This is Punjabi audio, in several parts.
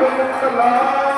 ਮੁਖ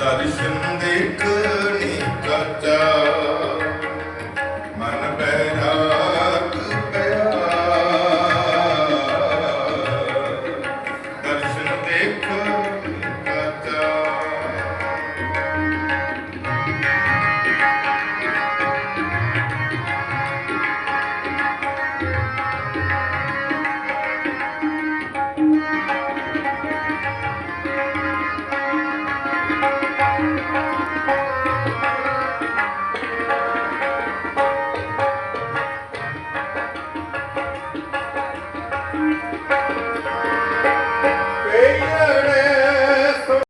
ਦਰਸ਼ਨ ਦੇ